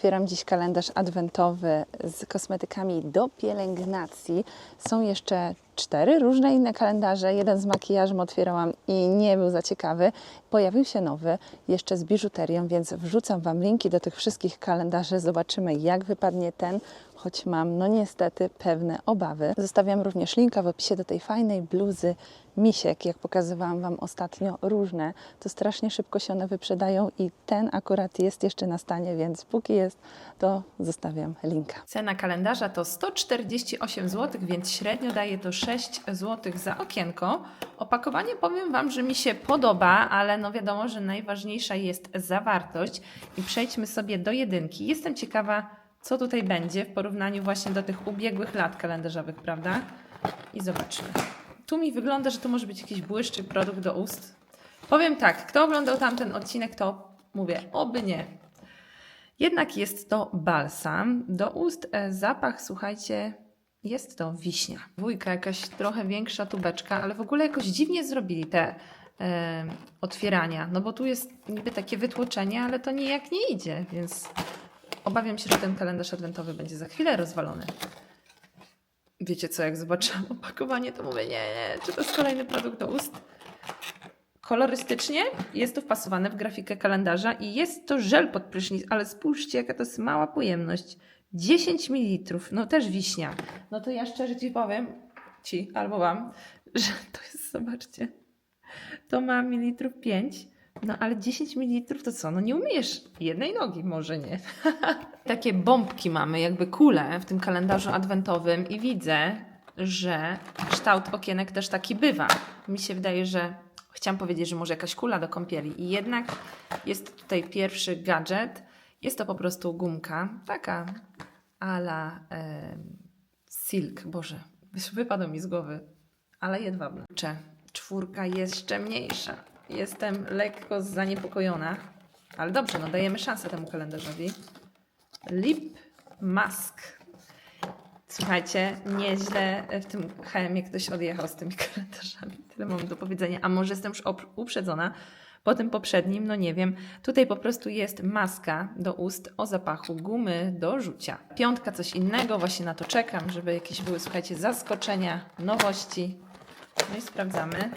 Otwieram dziś kalendarz adwentowy z kosmetykami do pielęgnacji. Są jeszcze cztery różne inne kalendarze. Jeden z makijażem otwierałam i nie był za ciekawy. Pojawił się nowy, jeszcze z biżuterią, więc wrzucam Wam linki do tych wszystkich kalendarzy. Zobaczymy, jak wypadnie ten, choć mam, no niestety, pewne obawy. Zostawiam również linka w opisie do tej fajnej bluzy misiek, jak pokazywałam Wam ostatnio, różne. To strasznie szybko się one wyprzedają i ten akurat jest jeszcze na stanie, więc póki jest, to zostawiam linka. Cena kalendarza to 148 zł, więc średnio daje to 6 zł za okienko. Opakowanie powiem Wam, że mi się podoba, ale no wiadomo, że najważniejsza jest zawartość. I przejdźmy sobie do jedynki. Jestem ciekawa, co tutaj będzie w porównaniu właśnie do tych ubiegłych lat kalendarzowych, prawda? I zobaczmy. Tu mi wygląda, że to może być jakiś błyszczyk produkt do ust. Powiem tak, kto oglądał tamten odcinek, to mówię, oby nie. Jednak jest to balsam. Do ust e, zapach, słuchajcie, jest to wiśnia. Dwójka, jakaś trochę większa tubeczka, ale w ogóle jakoś dziwnie zrobili te e, otwierania. No bo tu jest niby takie wytłoczenie, ale to nijak nie idzie, więc obawiam się, że ten kalendarz adwentowy będzie za chwilę rozwalony. Wiecie co, jak zobaczyłam opakowanie, to mówię, nie, nie, czy to jest kolejny produkt do ust? Kolorystycznie jest to wpasowane w grafikę kalendarza i jest to żel pod prysznic, ale spójrzcie, jaka to jest mała pojemność. 10 ml, no też wiśnia. No to ja szczerze Ci powiem, Ci albo Wam, że to jest, zobaczcie, to ma mililitrów 5, no ale 10 ml to co, no nie umyjesz jednej nogi, może nie. Takie bombki mamy, jakby kule w tym kalendarzu adwentowym i widzę, że kształt okienek też taki bywa. Mi się wydaje, że chciałam powiedzieć, że może jakaś kula do kąpieli. I jednak jest tutaj pierwszy gadżet. Jest to po prostu gumka, taka ala em, silk, boże, wypadło mi z głowy, ale jedwabna. Czwórka jeszcze mniejsza. Jestem lekko zaniepokojona, ale dobrze, no dajemy szansę temu kalendarzowi. Lip mask. Słuchajcie, nieźle w tym HM ktoś odjechał z tymi kalendarzami. Tyle mam do powiedzenia. A może jestem już uprzedzona po tym poprzednim, no nie wiem. Tutaj po prostu jest maska do ust o zapachu gumy do rzucia. Piątka coś innego, właśnie na to czekam, żeby jakieś były, słuchajcie, zaskoczenia, nowości. No i sprawdzamy.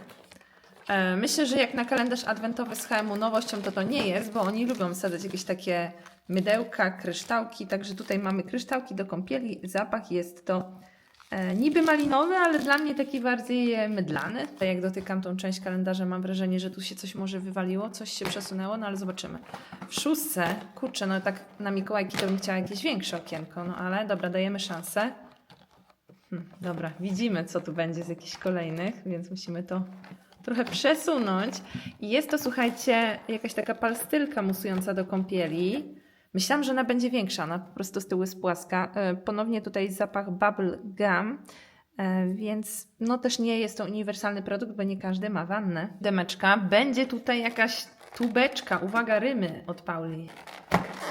E, Myślę, że jak na kalendarz adwentowy z HM nowością to to nie jest, bo oni lubią wsadzać jakieś takie mydełka, kryształki, także tutaj mamy kryształki do kąpieli. Zapach jest to niby malinowy, ale dla mnie taki bardziej e, mydlany. Tak Jak dotykam tą część kalendarza mam wrażenie, że tu się coś może wywaliło, coś się przesunęło, no ale zobaczymy. W szóstce, kurczę, no tak na Mikołajki to bym chciała jakieś większe okienko, no ale dobra, dajemy szansę. Hm, dobra, widzimy co tu będzie z jakichś kolejnych, więc musimy to trochę przesunąć. I jest to, słuchajcie, jakaś taka palstylka musująca do kąpieli. Myślałam, że ona będzie większa, ona po prostu z tyłu jest płaska. E, Ponownie tutaj zapach bubble gum, e, więc no też nie jest to uniwersalny produkt, bo nie każdy ma wannę. Demeczka. Będzie tutaj jakaś tubeczka, uwaga, rymy od Pauli.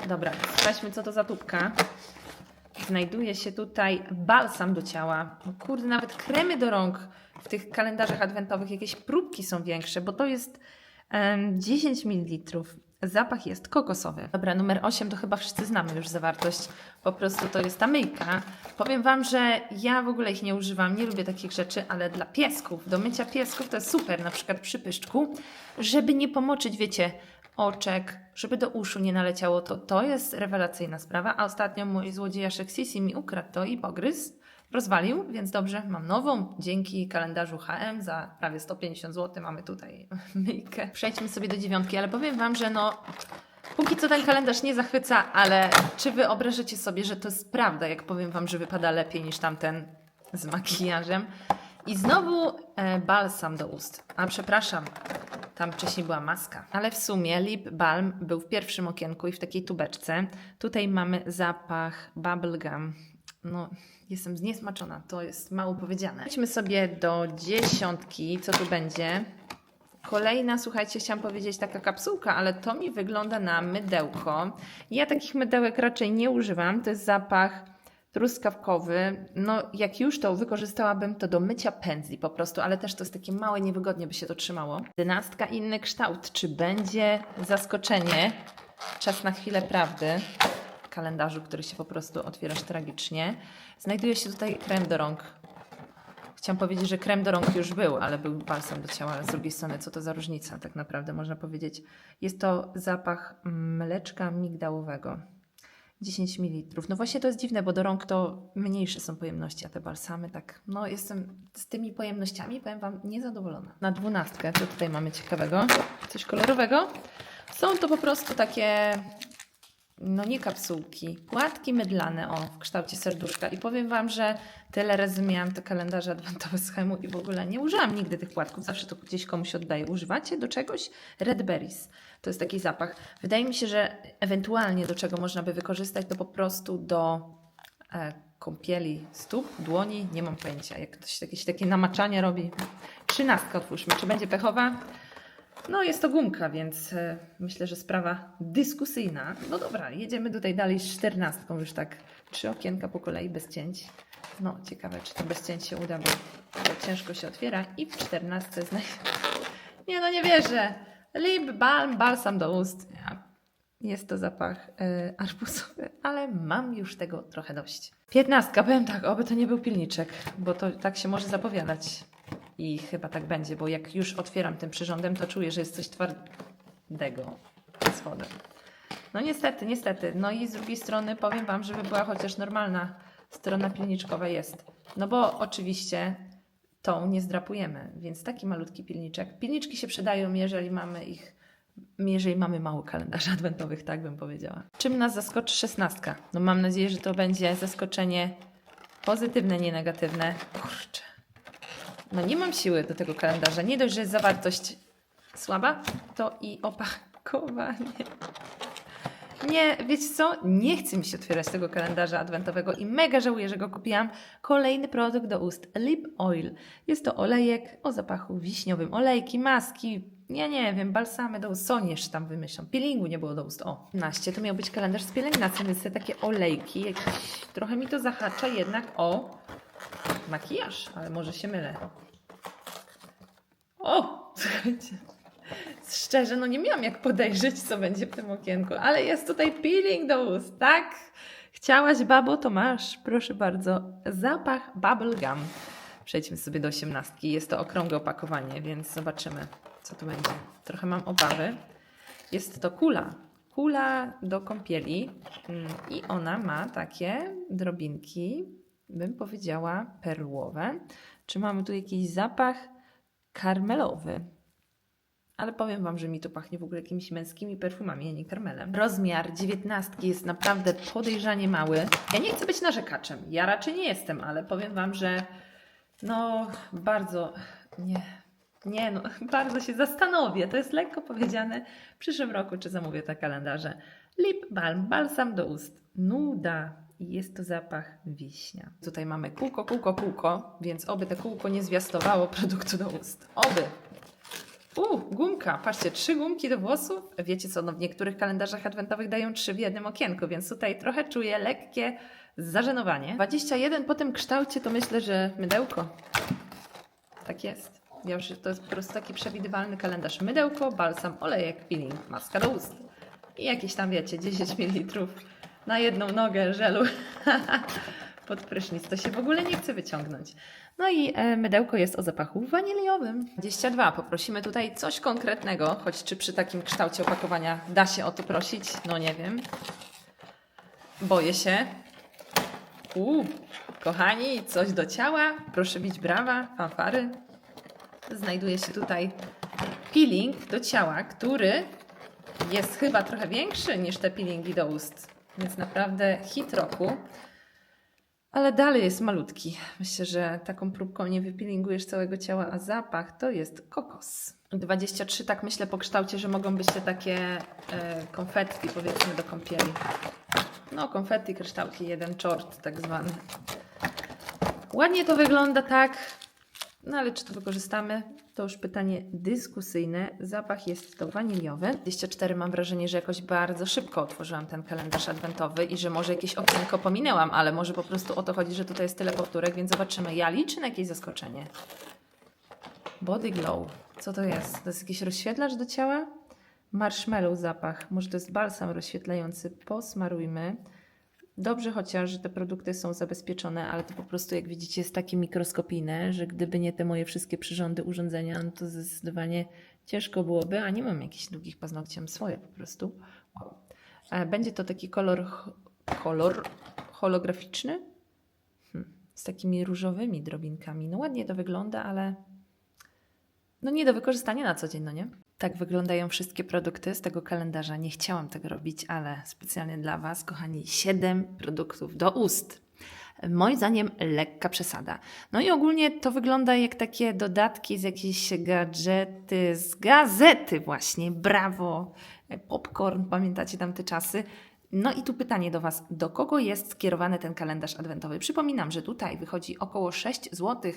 Dobra, sprawdźmy co to za tubka. Znajduje się tutaj balsam do ciała. No kurde, nawet kremy do rąk w tych kalendarzach adwentowych, jakieś próbki są większe, bo to jest em, 10 ml. Zapach jest kokosowy. Dobra, numer 8 to chyba wszyscy znamy już zawartość. Po prostu to jest ta myjka. Powiem Wam, że ja w ogóle ich nie używam, nie lubię takich rzeczy, ale dla piesków, do mycia piesków to jest super, na przykład przy pyszczku, żeby nie pomoczyć, wiecie, oczek, żeby do uszu nie naleciało, to to jest rewelacyjna sprawa. A ostatnio mój złodziejaszek Sisi mi ukradł to i pogryzł, rozwalił, więc dobrze, mam nową. Dzięki kalendarzu HM za prawie 150 zł mamy tutaj myjkę. Przejdźmy sobie do dziewiątki, ale powiem Wam, że no póki co ten kalendarz nie zachwyca, ale czy wyobrażacie sobie, że to jest prawda, jak powiem Wam, że wypada lepiej niż tamten z makijażem? I znowu e, balsam do ust. A przepraszam, tam wcześniej była maska. Ale w sumie lip balm był w pierwszym okienku i w takiej tubeczce. Tutaj mamy zapach bubblegum. No, jestem zniesmaczona, to jest mało powiedziane. Idźmy sobie do dziesiątki, co tu będzie. Kolejna, słuchajcie, chciałam powiedzieć taka kapsułka, ale to mi wygląda na mydełko. Ja takich mydełek raczej nie używam. To jest zapach truskawkowy. No, jak już to wykorzystałabym to do mycia pędzli po prostu, ale też to jest takie małe, niewygodnie by się to trzymało. Dynastka inny kształt. Czy będzie zaskoczenie? Czas na chwilę prawdy. Kalendarzu, który się po prostu otwierasz tragicznie. Znajduje się tutaj krem do rąk. Chciałam powiedzieć, że krem do rąk już był, ale był balsam do ciała, ale z drugiej strony, co to za różnica, tak naprawdę można powiedzieć. Jest to zapach mleczka migdałowego. 10 ml. No właśnie to jest dziwne, bo do rąk to mniejsze są pojemności, a te balsamy tak, no jestem z tymi pojemnościami, powiem Wam, niezadowolona. Na dwunastkę, co tutaj mamy ciekawego? Coś kolorowego? Są to po prostu takie, no nie kapsułki, płatki mydlane, o, w kształcie serduszka. I powiem Wam, że tyle razy miałam te kalendarze adwentowe z i w ogóle nie użyłam nigdy tych płatków, zawsze to gdzieś komuś oddaję. Używacie do czegoś? Red Berries. To jest taki zapach. Wydaje mi się, że ewentualnie do czego można by wykorzystać, to po prostu do e, kąpieli stóp, dłoni, nie mam pojęcia. Jak ktoś jakieś takie namaczanie robi. Trzynastka otwórzmy. Czy będzie pechowa? No jest to gumka, więc e, myślę, że sprawa dyskusyjna. No dobra, jedziemy tutaj dalej z czternastką już tak. Trzy okienka po kolei, bez cięć. No ciekawe, czy to bez cięć się uda, bo ciężko się otwiera. I w czternastce znaj... Nie no, nie wierzę. Lip balm, balsam do ust. Jest to zapach arbuzowy, ale mam już tego trochę dość. Piętnastka, powiem tak, oby to nie był pilniczek, bo to tak się może zapowiadać. I chyba tak będzie, bo jak już otwieram tym przyrządem, to czuję, że jest coś twardego z wodą. No niestety, niestety. No i z drugiej strony powiem Wam, żeby była chociaż normalna strona pilniczkowa jest. No bo oczywiście tą nie zdrapujemy, więc taki malutki pilniczek. Pilniczki się przydają, jeżeli mamy ich, jeżeli mamy mało kalendarzy adwentowych, tak bym powiedziała. Czym nas zaskoczy szesnastka? No mam nadzieję, że to będzie zaskoczenie pozytywne, nie negatywne. Kurczę. No nie mam siły do tego kalendarza. Nie dość, że jest zawartość słaba, to i opakowanie. Nie, wiecie co? Nie chce mi się otwierać tego kalendarza adwentowego i mega żałuję, że go kupiłam. Kolejny produkt do ust Lip Oil. Jest to olejek o zapachu wiśniowym. Olejki, maski, ja nie wiem, balsamy do ust. Są jeszcze tam wymyślam. Peelingu nie było do ust. O, 15 to miał być kalendarz z pielęgnacją, więc te takie olejki, jakieś, trochę mi to zahacza jednak o makijaż, ale może się mylę. O, słuchajcie. Szczerze, no nie miałam jak podejrzeć, co będzie w tym okienku, ale jest tutaj peeling do ust, tak? Chciałaś, babo, to masz. Proszę bardzo. Zapach bubblegum. Przejdźmy sobie do osiemnastki. Jest to okrągłe opakowanie, więc zobaczymy, co tu będzie. Trochę mam obawy. Jest to kula. Kula do kąpieli mm, i ona ma takie drobinki, bym powiedziała, perłowe. Czy mamy tu jakiś zapach karmelowy? Ale powiem Wam, że mi to pachnie w ogóle jakimiś męskimi perfumami, a nie karmelem. Rozmiar dziewiętnastki jest naprawdę podejrzanie mały. Ja nie chcę być narzekaczem. Ja raczej nie jestem, ale powiem Wam, że no bardzo nie. Nie, no bardzo się zastanowię. To jest lekko powiedziane w przyszłym roku, czy zamówię te kalendarze. Lip balm, balsam do ust. Nuda. I jest to zapach wiśnia. Tutaj mamy kółko, kółko, kółko, więc oby te kółko nie zwiastowało produktu do ust. Oby. U, gumka. Patrzcie, trzy gumki do włosów. Wiecie co, no w niektórych kalendarzach adwentowych dają trzy w jednym okienku, więc tutaj trochę czuję lekkie zażenowanie. 21 po tym kształcie to myślę, że mydełko. Tak jest. Ja już, to jest po prostu taki przewidywalny kalendarz. Mydełko, balsam, olejek, peeling, maska do ust. I jakieś tam, wiecie, 10 ml na jedną nogę żelu pod prysznic. To się w ogóle nie chce wyciągnąć. No i e, mydełko jest o zapachu waniliowym. 22. Poprosimy tutaj coś konkretnego, choć czy przy takim kształcie opakowania da się o to prosić? No nie wiem. Boję się. Uuu, kochani, coś do ciała. Proszę bić brawa, fanfary. Znajduje się tutaj peeling do ciała, który jest chyba trochę większy niż te peelingi do ust. Więc naprawdę hit roku. Ale dalej jest malutki. Myślę, że taką próbką nie wypilingujesz całego ciała, a zapach to jest kokos. 23, tak myślę po kształcie, że mogą być te takie e, konfetti, powiedzmy, do kąpieli. No, konfetti, kryształki, jeden czort tak zwany. Ładnie to wygląda, tak. No ale czy to wykorzystamy? To już pytanie dyskusyjne. Zapach jest to waniliowy. 24 mam wrażenie, że jakoś bardzo szybko otworzyłam ten kalendarz adwentowy i że może jakieś okienko pominęłam, ale może po prostu o to chodzi, że tutaj jest tyle powtórek, więc zobaczymy. Ja liczę na jakieś zaskoczenie. Body Glow. Co to jest? To jest jakiś rozświetlacz do ciała? Marshmallow zapach. Może to jest balsam rozświetlający. Posmarujmy. Dobrze chociaż, że te produkty są zabezpieczone, ale to po prostu, jak widzicie, jest takie mikroskopijne, że gdyby nie te moje wszystkie przyrządy, urządzenia, no to zdecydowanie ciężko byłoby, a nie mam jakichś długich paznokci, mam swoje po prostu. E, Będzie to taki kolor, kolor holograficzny hmm. z takimi różowymi drobinkami. No ładnie to wygląda, ale no nie do wykorzystania na co dzień, no nie? Tak wyglądają wszystkie produkty z tego kalendarza. Nie chciałam tego robić, ale specjalnie dla Was, kochani, 7 produktów do ust. Moim zdaniem lekka przesada. No i ogólnie to wygląda jak takie dodatki z jakiejś gadżety, z gazety właśnie. Brawo! Popcorn, pamiętacie tamte czasy? No i tu pytanie do Was, do kogo jest skierowany ten kalendarz adwentowy? Przypominam, że tutaj wychodzi około 6 zł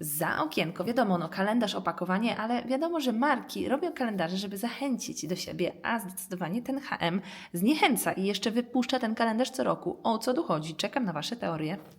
za okienko. Wiadomo, no kalendarz, opakowanie, ale wiadomo, że marki robią kalendarze, żeby zachęcić do siebie, a zdecydowanie ten HM zniechęca i jeszcze wypuszcza ten kalendarz co roku. O co tu chodzi? Czekam na Wasze teorie.